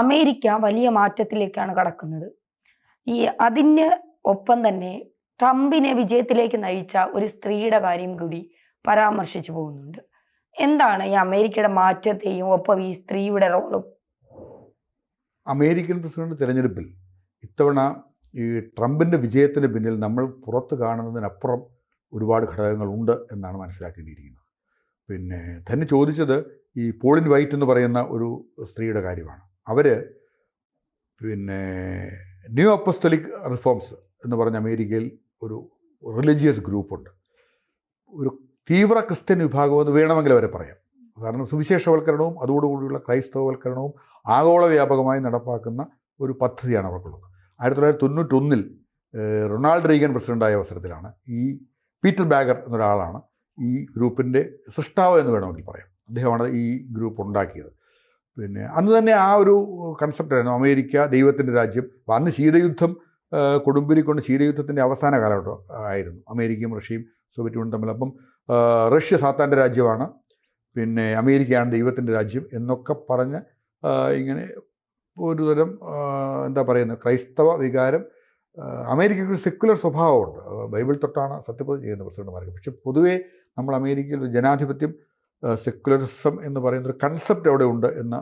America വലിയ മാറ്റത്തിലേക്കാണ് കടക്കുന്നത്. ഈ അതിന് ഒപ്പം തന്നെ ട്രംപിനെ വിജയത്തിലേക്ക് നയിച്ച ഒരു സ്ത്രീയുടെ കാര്യം കൂടി പരാമർശിച്ചു പോകുന്നുണ്ട്. എന്താണ് ഈ അമേരിക്കയുടെ മാറ്റത്തെയും ഒപ്പം ഈ സ്ത്രീയുടെ റോളും? അമേരിക്കൻ പ്രസിഡന്റ് തിരഞ്ഞെടുപ്പിൽ ഇത്തവണ ഈ ട്രംപിന്റെ വിജയത്തിന് പിന്നിൽ നമ്മൾ പുറത്ത് കാണുന്നതിനപ്പുറം ഒരുപാട് ഘടകങ്ങളുണ്ട് എന്നാണ് മനസ്സിലാക്കേണ്ടിയിരിക്കുന്നത്. പിന്നെ തന്നെ ചോദിച്ചത് ഈ പോളിൻ വൈറ്റ് എന്ന് പറയുന്ന ഒരു സ്ത്രീയുടെ കാര്യമാണ്. അവർ പിന്നെ ന്യൂ അപ്പസ്തലിക് റിഫോംസ് എന്ന് പറഞ്ഞ അമേരിക്കയിൽ ഒരു റിലീജിയസ് ഗ്രൂപ്പുണ്ട്. ഒരു തീവ്ര ക്രിസ്ത്യൻ വിഭാഗം എന്ന് വേണമെങ്കിൽ അവരെ പറയാം. കാരണം സുവിശേഷവൽക്കരണവും അതോടുകൂടിയുള്ള ക്രൈസ്തവവൽക്കരണവും ആഗോള വ്യാപകമായി നടപ്പാക്കുന്ന ഒരു പദ്ധതിയാണ് അവർക്കുള്ളത്. ആയിരത്തി തൊള്ളായിരത്തി തൊണ്ണൂറ്റൊന്നിൽ റൊണാൾഡ് റീഗൻ പ്രസിഡന്റായ അവസരത്തിലാണ് ഈ പീറ്റർ ബാഗർ എന്നൊരാളാണ് ഈ ഗ്രൂപ്പിന്റെ സൃഷ്ടാവ് എന്ന് വേണമെങ്കിൽ പറയാം. അദ്ദേഹമാണ് ഈ ഗ്രൂപ്പ് ഉണ്ടാക്കിയത്. പിന്നെ അന്ന് തന്നെ ആ ഒരു കൺസെപ്റ്റായിരുന്നു അമേരിക്ക ദൈവത്തിന്റെ രാജ്യം. അപ്പോൾ അന്ന് ശീതയുദ്ധം കൊടുമ്പിരി കൊടുമ്പിരിക്കൊണ്ട് ശീതയുദ്ധത്തിന്റെ അവസാന കാലഘട്ടം ആയിരുന്നു. അമേരിക്കയും റഷ്യയും സോവിയറ്റ് യൂണിയൻ തമ്മിൽ. അപ്പം റഷ്യ സാത്താന്റെ രാജ്യമാണ്. പിന്നെ അമേരിക്കയാണ് ദൈവത്തിന്റെ രാജ്യം എന്നൊക്കെ പറഞ്ഞ് ഇങ്ങനെ ഒരുതരം എന്താ പറയുന്നത് ക്രൈസ്തവ വികാരം അമേരിക്കയ്ക്ക് ഒരു സെക്കുലർ സ്വഭാവമുണ്ട്. ബൈബിൾ തൊട്ടാണ് സത്യപ്രതി ചെയ്യുന്ന പ്രസിഡന്റുമാർക്ക് പക്ഷെ പൊതുവേ നമ്മൾ അമേരിക്കയിൽ ജനാധിപത്യം സെക്കുലറിസം എന്ന് പറയുന്ന ഒരു കൺസെപ്റ്റ് അവിടെ ഉണ്ട് എന്ന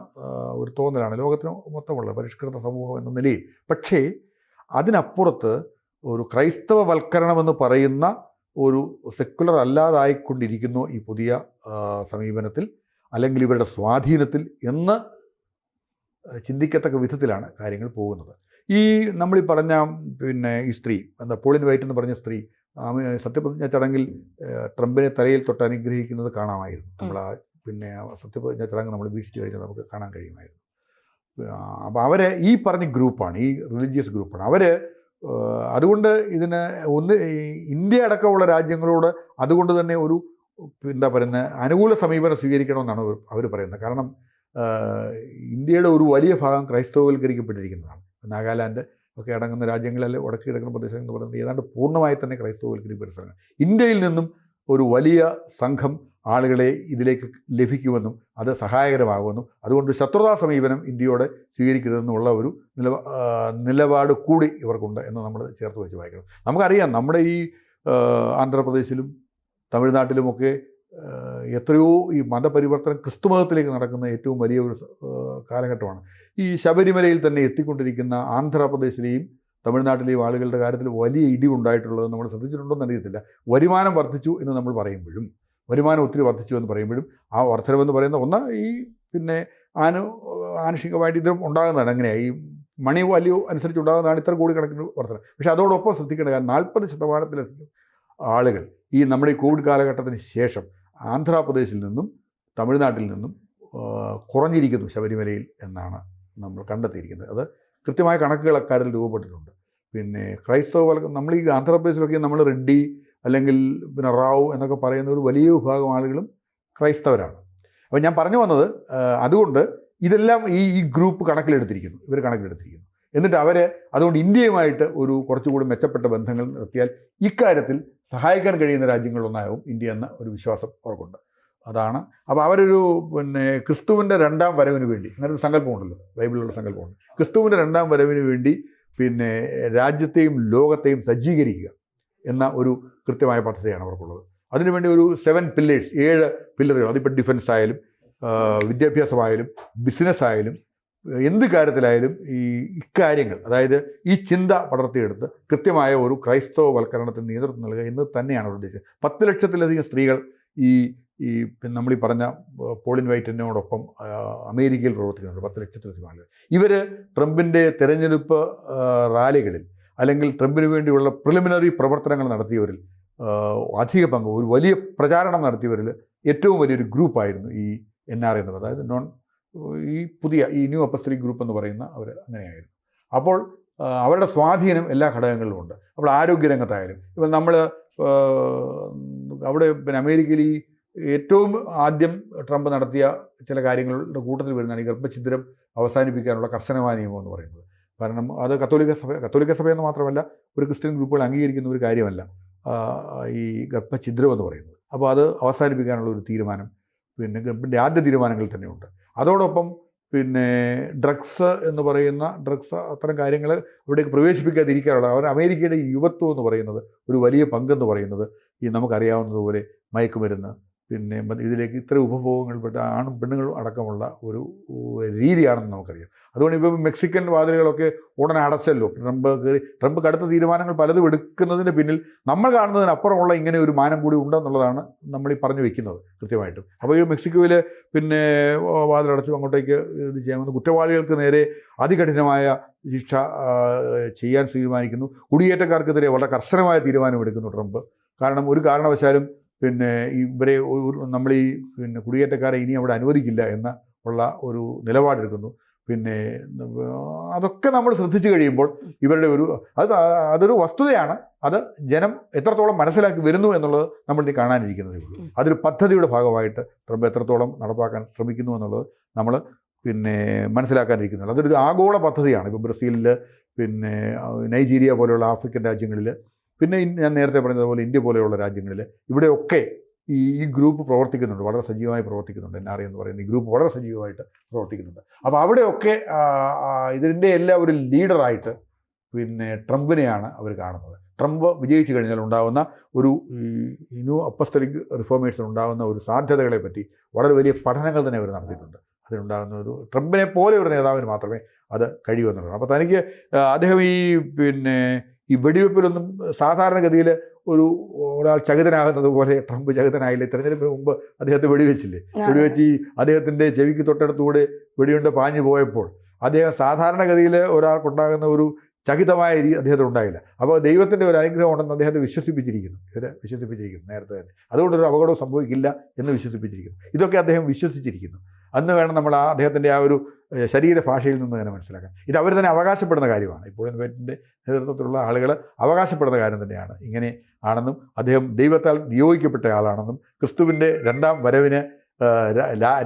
ഒരു തോന്നലാണ് ലോകത്തിന് മൊത്തമുള്ള പരിഷ്കൃത സമൂഹം എന്ന നിലയിൽ. പക്ഷേ അതിനപ്പുറത്ത് ഒരു ക്രൈസ്തവവൽക്കരണമെന്ന് പറയുന്ന ഒരു സെക്കുലർ അല്ലാതായിക്കൊണ്ടിരിക്കുന്നു ഈ പുതിയ സമീപനത്തിൽ അല്ലെങ്കിൽ ഇവരുടെ സ്വാധീനത്തിൽ എന്ന് ചിന്തിക്കത്തക്ക വിധത്തിലാണ് കാര്യങ്ങൾ പോകുന്നത്. ഈ നമ്മൾ ഈ പറഞ്ഞ പിന്നെ ഈ സ്ത്രീ എന്താ പോളിൻ വൈറ്റ് എന്ന് പറഞ്ഞ സ്ത്രീ സത്യപ്രതിജ്ഞ ചടങ്ങിൽ ട്രംപിനെ തലയിൽ തൊട്ട് അനുഗ്രഹിക്കുന്നത് കാണാമായിരുന്നു. നമ്മൾ ആ പിന്നെ സത്യപ്രതിജ്ഞ ചടങ്ങ് നമ്മൾ വീക്ഷിച്ച് കഴിഞ്ഞാൽ നമുക്ക് കാണാൻ കഴിയുമായിരുന്നു. അപ്പോൾ അവരെ ഈ പറഞ്ഞ ഗ്രൂപ്പാണ് ഈ റിലീജിയസ് ഗ്രൂപ്പാണ്. അവർ അതുകൊണ്ട് ഇതിന് ഒന്ന് ഇന്ത്യ അടക്കമുള്ള രാജ്യങ്ങളോട് അതുകൊണ്ട് തന്നെ ഒരു എന്താ പറയുന്നത് അനുകൂല സമീപനം സ്വീകരിക്കണമെന്നാണ് അവർ പറയുന്നത്. കാരണം ഇന്ത്യയുടെ ഒരു വലിയ ഭാഗം ക്രൈസ്തവവൽക്കരിക്കപ്പെട്ടിരിക്കുന്നതാണ്. നാഗാലാൻഡ് ഒക്കെ അടങ്ങുന്ന രാജ്യങ്ങളിൽ വടക്ക് കിടക്കുന്ന പ്രദേശങ്ങൾ എന്ന് പറയുന്നത് ഏതാണ്ട് പൂർണമായി തന്നെ ക്രൈസ്തവവൽക്കരിക്കപ്പെട്ട സ്ഥലങ്ങൾ ഇന്ത്യയിൽ നിന്നും ഒരു വലിയ സംഘം ആളുകളെ ഇതിലേക്ക് ലഭിക്കുമെന്നും അത് സഹായകരമാകുമെന്നും അതുകൊണ്ട് ശത്രുതാ സമീപനം ഇന്ത്യയോടെ സ്വീകരിക്കരുതെന്നുള്ള ഒരു നിലപാ നിലപാട് കൂടി ഇവർക്കുണ്ട് എന്ന് നമ്മൾ ചേർത്ത് വെച്ച് വായിക്കണം. നമുക്കറിയാം നമ്മുടെ ഈ ആന്ധ്രാപ്രദേശിലും തമിഴ്നാട്ടിലുമൊക്കെ എത്രയോ ഈ മതപരിവർത്തനം ക്രിസ്തു മതത്തിലേക്ക് നടക്കുന്ന ഏറ്റവും വലിയ ഒരു കാലഘട്ടമാണ്. ഈ ശബരിമലയിൽ തന്നെ എത്തിക്കൊണ്ടിരിക്കുന്ന ആന്ധ്രാപ്രദേശിലെയും തമിഴ്നാട്ടിലെയും ആളുകളുടെ കാര്യത്തിൽ വലിയ ഇടിവുണ്ടായിട്ടുള്ളത് നമ്മൾ ശ്രദ്ധിച്ചിട്ടുണ്ടോ എന്ന് അറിയത്തില്ല. വരുമാനം വർദ്ധിച്ചു എന്ന് നമ്മൾ പറയുമ്പോഴും വരുമാനം ഒത്തിരി വർദ്ധിച്ചു എന്ന് പറയുമ്പോഴും ആ വർധനമെന്ന് പറയുന്ന ഒന്ന് ഈ പിന്നെ ആനു ആനുഷികമായിട്ട് ഇത് ഉണ്ടാകുന്നതാണ്. എങ്ങനെയാണ് ഈ മണി വാല്യൂ അനുസരിച്ച് ഉണ്ടാകുന്നതാണ് ഇത്ര കോടി കണക്കിന് വർധന പക്ഷേ അതോടൊപ്പം ശ്രദ്ധിക്കേണ്ട കാരണം നാൽപ്പത് ശതമാനത്തിലധികം ആളുകൾ ഈ നമ്മുടെ ഈ കോവിഡ് കാലഘട്ടത്തിന് ശേഷം ആന്ധ്രാപ്രദേശിൽ നിന്നും തമിഴ്നാട്ടിൽ നിന്നും കുറഞ്ഞിരിക്കുന്നു ശബരിമലയിൽ എന്നാണ് നമ്മൾ കണ്ടെത്തിയിരിക്കുന്നത്. അത് കൃത്യമായ കണക്കുകൾ അക്കാര്യത്തിൽ രൂപപ്പെട്ടിട്ടുണ്ട്. പിന്നെ ക്രൈസ്തവ നമ്മൾ ഈ ആന്ധ്രാപ്രദേശിലൊക്കെ നമ്മൾ റെഡ്ഡി അല്ലെങ്കിൽ പിന്നെ റാവു എന്നൊക്കെ പറയുന്ന ഒരു വലിയ വിഭാഗം ആളുകളും ക്രൈസ്തവരാണ്. അപ്പോൾ ഞാൻ പറഞ്ഞു വന്നത് അതുകൊണ്ട് ഇതെല്ലാം ഈ ഈ ഗ്രൂപ്പ് കണക്കിലെടുത്തിരിക്കുന്നു. ഇവർ കണക്കിലെടുത്തിരിക്കുന്നു. എന്നിട്ട് അവരെ അതുകൊണ്ട് ഇന്ത്യയുമായിട്ട് ഒരു കുറച്ചുകൂടി മെച്ചപ്പെട്ട ബന്ധങ്ങൾ നിർത്തിയാൽ ഇക്കാര്യത്തിൽ സഹായിക്കാൻ കഴിയുന്ന രാജ്യങ്ങളിലൊന്നാവും ഇന്ത്യ എന്ന ഒരു വിശ്വാസം അവർക്കുണ്ട്. അതാണ്. അപ്പോൾ അവരൊരു പിന്നെ ക്രിസ്തുവിന്റെ രണ്ടാം വരവിന് വേണ്ടി അങ്ങനെ ഒരു സങ്കല്പമുണ്ടല്ലോ ബൈബിളിലുള്ള സങ്കല്പമുണ്ട്. ക്രിസ്തുവിന്റെ രണ്ടാം വരവിന് വേണ്ടി പിന്നെ രാജ്യത്തെയും ലോകത്തെയും സജ്ജീകരിക്കുക എന്ന ഒരു കൃത്യമായ പദ്ധതിയാണ് അവർക്കുള്ളത്. അതിനുവേണ്ടി ഒരു സെവൻ പില്ലേഴ്സ് ഏഴ് പില്ലറുകൾ അതിപ്പോൾ ഡിഫൻസ് ആയാലും വിദ്യാഭ്യാസമായാലും ബിസിനസ് ആയാലും എന്ത് കാര്യത്തിലായാലും ഈ ഇക്കാര്യങ്ങൾ അതായത് ഈ ചിന്ത പടർത്തിയെടുത്ത് കൃത്യമായ ഒരു ക്രൈസ്തവവൽക്കരണത്തിന് നേതൃത്വം നൽകുക എന്ന് തന്നെയാണ് അവർ ഉദ്ദേശിച്ചത് പത്ത് ലക്ഷത്തിലധികം സ്ത്രീകൾ ഈ ഈ നമ്മൾ ഈ പറഞ്ഞ പോളിൻ വൈറ്റിനോടൊപ്പം അമേരിക്കയിൽ പ്രവർത്തിക്കുന്നുണ്ട്. പത്ത് ലക്ഷത്തിലധികം ആളുകൾ. ഇവർ ട്രംപിന്റെ തെരഞ്ഞെടുപ്പ് റാലികളിൽ അല്ലെങ്കിൽ ട്രംപിന് വേണ്ടിയുള്ള പ്രിലിമിനറി പ്രവർത്തനങ്ങൾ നടത്തിയവരിൽ അധിക പങ്ക് ഒരു വലിയ പ്രചാരണം നടത്തിയവരിൽ ഏറ്റവും വലിയൊരു ഗ്രൂപ്പായിരുന്നു ഈ എൻ ആർ എന്നുള്ളത്. അതായത് നോൺ ഈ പുതിയ ഈ ന്യൂ അപ്പസ്തലിക് ഗ്രൂപ്പ് എന്ന് പറയുന്ന അവർ അങ്ങനെയായിരുന്നു. അപ്പോൾ അവരുടെ സ്വാധീനം എല്ലാ ഘടകങ്ങളിലും ഉണ്ട്. അപ്പോൾ ആരോഗ്യരംഗത്തായാലും ഇപ്പം നമ്മൾ അവിടെ പിന്നെ അമേരിക്കയിൽ ഈ ഏറ്റവും ആദ്യം ട്രംപ് നടത്തിയ ചില കാര്യങ്ങളുടെ കൂട്ടത്തിൽ വരുന്നതാണ് ഈ ഗർഭഛിദ്രം അവസാനിപ്പിക്കാനുള്ള കർശനമായ നിയമം എന്ന് പറയുന്നത്. കാരണം അത് കത്തോലിക്ക സഭ കത്തോലിക്ക സഭയെന്ന് മാത്രമല്ല ഒരു ക്രിസ്ത്യൻ ഗ്രൂപ്പുകൾ അംഗീകരിക്കുന്ന ഒരു കാര്യമല്ല ഈ ഗർഭഛിദ്രം എന്ന് പറയുന്നത്. അപ്പോൾ അത് അവസാനിപ്പിക്കാനുള്ള ഒരു തീരുമാനം പിന്നെ ഗർഭിന്റെ ആദ്യ തീരുമാനങ്ങളിൽ തന്നെയുണ്ട് അതോടൊപ്പം പിന്നെ ഡ്രഗ്സ് എന്ന് പറയുന്ന ഡ്രഗ്സ് അത്തരം കാര്യങ്ങൾ ഇവിടേക്ക് പ്രവേശിപ്പിക്കാതിരിക്കാനുള്ള അവർ അമേരിക്കയുടെ യുവത്വം എന്ന് പറയുന്നത് ഒരു വലിയ പങ്കെന്ന് പറയുന്നത് ഈ നമുക്കറിയാവുന്നതുപോലെ മയക്കുമരുന്ന്. പിന്നെ ഇതിലേക്ക് ഇത്ര ഉപഭോഗങ്ങൾപ്പെട്ട ആണും പെണ്ണുങ്ങളും അടക്കമുള്ള ഒരു രീതിയാണെന്ന് നമുക്കറിയാം. അതുകൊണ്ട് ഇപ്പോൾ മെക്സിക്കൻ വാതിലുകളൊക്കെ ഉടനെ അടച്ചല്ലോ. ട്രംപ് കയറി ട്രംപ് കടുത്ത തീരുമാനങ്ങൾ പലതും എടുക്കുന്നതിന് പിന്നിൽ നമ്മൾ കാണുന്നതിനപ്പുറമുള്ള ഇങ്ങനെ ഒരു മാനം കൂടി ഉണ്ടെന്നുള്ളതാണ് നമ്മൾ ഈ പറഞ്ഞു വെക്കുന്നത് കൃത്യമായിട്ടും. അപ്പോൾ ഈ മെക്സിക്കോയിൽ പിന്നെ വാതിലടച്ചു അങ്ങോട്ടേക്ക് ഇത് ചെയ്യാമെന്ന് കുറ്റവാളികൾക്ക് നേരെ അതികഠിനമായ ശിക്ഷ ചെയ്യാൻ തീരുമാനിക്കുന്നു. കുടിയേറ്റക്കാർക്കെതിരെ വളരെ കർശനമായ തീരുമാനമെടുക്കുന്നു ട്രംപ്. കാരണം ഒരു കാരണവശാലും പിന്നെ ഇവരെ നമ്മൾ ഈ പിന്നെ കുടിയേറ്റക്കാരെ ഇനി അവിടെ അനുവദിക്കില്ല എന്ന ഉള്ള ഒരു നിലപാടെടുക്കുന്നു. പിന്നെ അതൊക്കെ നമ്മൾ ശ്രദ്ധിച്ചു കഴിയുമ്പോൾ ഇവരുടെ ഒരു അത് അതൊരു വസ്തുതയാണ്. അത് ജനം എത്രത്തോളം മനസ്സിലാക്കി വരുന്നു എന്നുള്ളത് നമ്മൾ ഇനി കാണാനിരിക്കുന്നതേ ഉള്ളൂ. അതൊരു പദ്ധതിയുടെ ഭാഗമായിട്ട് ട്രംപ് എത്രത്തോളം നടപ്പാക്കാൻ ശ്രമിക്കുന്നു എന്നുള്ളത് നമ്മൾ പിന്നെ മനസ്സിലാക്കാനിരിക്കുന്നുള്ളൂ അതൊരു ആഗോള പദ്ധതിയാണ്. ഇപ്പോൾ ബ്രസീലിൽ പിന്നെ നൈജീരിയ പോലെയുള്ള ആഫ്രിക്കൻ രാജ്യങ്ങളിൽ പിന്നെ ഞാൻ നേരത്തെ പറഞ്ഞതുപോലെ ഇന്ത്യ പോലെയുള്ള രാജ്യങ്ങളിൽ ഇവിടെയൊക്കെ ഈ ഈ ഗ്രൂപ്പ് പ്രവർത്തിക്കുന്നുണ്ട്. വളരെ സജീവമായി പ്രവർത്തിക്കുന്നുണ്ട്. എൻ ആർ എന്ന് പറയുന്ന ഈ ഗ്രൂപ്പ് വളരെ സജീവമായിട്ട് പ്രവർത്തിക്കുന്നുണ്ട്. അപ്പോൾ അവിടെയൊക്കെ ഇതിന്റെ എല്ലാം ഒരു ലീഡറായിട്ട് പിന്നെ ട്രംപിനെയാണ് അവർ കാണുന്നത്. ട്രംപ് വിജയിച്ചു കഴിഞ്ഞാൽ ഉണ്ടാകുന്ന ഒരു ന്യൂ അപ്പസ്തലിക് റിഫോർമേഷൻ ഉണ്ടാകുന്ന ഒരു സാധ്യതകളെ പറ്റി വളരെ വലിയ പഠനങ്ങൾ തന്നെ അവർ നടത്തിയിട്ടുണ്ട്. അതിനുണ്ടാകുന്ന ഒരു ട്രംപിനെ പോലെ ഒരു നേതാവിന് മാത്രമേ അത് കഴിയുമെന്നുള്ളൂ അപ്പോൾ തനിക്ക് അദ്ദേഹം ഈ പിന്നെ ഈ വെടിവെപ്പിലൊന്നും സാധാരണഗതിയിൽ ഒരു ഒരാൾ ചകിതനാകുന്നത് പോലെ ട്രംപ് ചകിതനായില്ലേ? തെരഞ്ഞെടുപ്പിന് മുമ്പ് അദ്ദേഹത്തെ വെടിവെച്ചില്ലേ? വെടിവെച്ച് ഈ അദ്ദേഹത്തിന്റെ ചെവിക്ക് തൊട്ടടുത്തൂടെ വെടിയുണ്ട് പാഞ്ഞു പോയപ്പോൾ. അദ്ദേഹം സാധാരണഗതിയിൽ ഒരാൾക്കുണ്ടാകുന്ന ഒരു ചകിതമായ രീതി അദ്ദേഹത്തിന് ഉണ്ടായില്ല. അപ്പോൾ ദൈവത്തിന്റെ ഒരു അനുഗ്രഹം ഉണ്ടെന്ന് അദ്ദേഹത്തെ വിശ്വസിപ്പിച്ചിരിക്കുന്നു. ഇവരെ വിശ്വസിപ്പിച്ചിരിക്കുന്നു നേരത്തെ തന്നെ. അതുകൊണ്ടൊരു അപകടവും സംഭവിക്കില്ല എന്ന് വിശ്വസിപ്പിച്ചിരിക്കുന്നു. ഇതൊക്കെ അദ്ദേഹം വിശ്വസിച്ചിരിക്കുന്നു. അന്ന് വേണം നമ്മൾ ആ അദ്ദേഹത്തിന്റെ ആ ഒരു ശരീരഭാഷയിൽ നിന്ന് തന്നെ മനസ്സിലാക്കാം. ഇത് അവർ തന്നെ അവകാശപ്പെടുന്ന കാര്യമാണ്. ഇപ്പോൾ ഇൻവൈറ്റിന്റെ നേതൃത്വത്തിലുള്ള ആളുകൾ അവകാശപ്പെടുന്ന കാര്യം തന്നെയാണ്. ഇങ്ങനെ ആണെന്നും അദ്ദേഹം ദൈവത്താൽ നിയോഗിക്കപ്പെട്ട ആളാണെന്നും ക്രിസ്തുവിന്റെ രണ്ടാം വരവിന്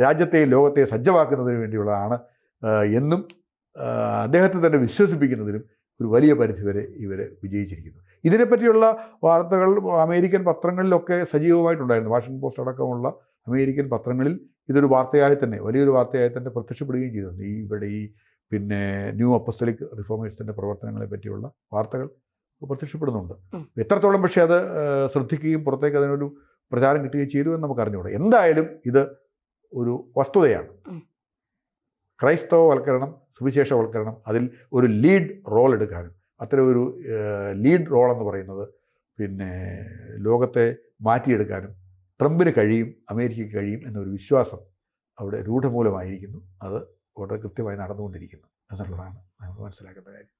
രാജ്യത്തെ ലോകത്തെ സജ്ജമാക്കുന്നതിന് വേണ്ടിയുള്ളതാണ് എന്നും അദ്ദേഹത്തെ തന്നെ വിശ്വസിപ്പിക്കുന്നതിനും ഒരു വലിയ പരിധിവരെ ഇവർ വിജയിച്ചിരിക്കുന്നു. ഇതിനെപ്പറ്റിയുള്ള വാർത്തകൾ അമേരിക്കൻ പത്രങ്ങളിലൊക്കെ സജീവമായിട്ടുണ്ടായിരുന്നു. വാഷിംഗ്ടൺ പോസ്റ്റ് അടക്കമുള്ള അമേരിക്കൻ പത്രങ്ങളിൽ ഇതൊരു വാർത്തയായി തന്നെ വലിയൊരു വാർത്തയായി തന്നെ പ്രത്യക്ഷപ്പെടുകയും ചെയ്തിട്ടുണ്ട് ഈ ഇവിടെ ഈ പിന്നെ ന്യൂ അപ്പസ്തലിക് റിഫോമേഴ്സിന്റെ പ്രവർത്തനങ്ങളെ പറ്റിയുള്ള വാർത്തകൾ പ്രത്യക്ഷപ്പെടുന്നുണ്ട്. എത്രത്തോളം പക്ഷേ അത് ശ്രദ്ധിക്കുകയും പുറത്തേക്ക് അതിനൊരു പ്രചാരം കിട്ടുകയും ചെയ്തു എന്ന് നമുക്ക് അറിഞ്ഞുകൂടാ. എന്തായാലും ഇത് ഒരു വസ്തുതയാണ്. ക്രൈസ്തവവൽക്കരണം സുവിശേഷവൽക്കരണം അതിൽ ഒരു ലീഡ് റോൾ എടുക്കാനും അത്തരം ഒരു ലീഡ് റോൾ എന്ന് പറയുന്നത് പിന്നെ ലോകത്തെ മാറ്റിയെടുക്കാനും ട്രംപിന് കഴിയും അമേരിക്കയ്ക്ക് കഴിയും എന്നൊരു വിശ്വാസം അവിടെ രൂഢമൂലമായിരിക്കുന്നു. അത് വളരെ കൃത്യമായി നടന്നുകൊണ്ടിരിക്കുന്നു എന്നുള്ളതാണ് നമുക്ക് മനസ്സിലാക്കേണ്ട കാര്യം.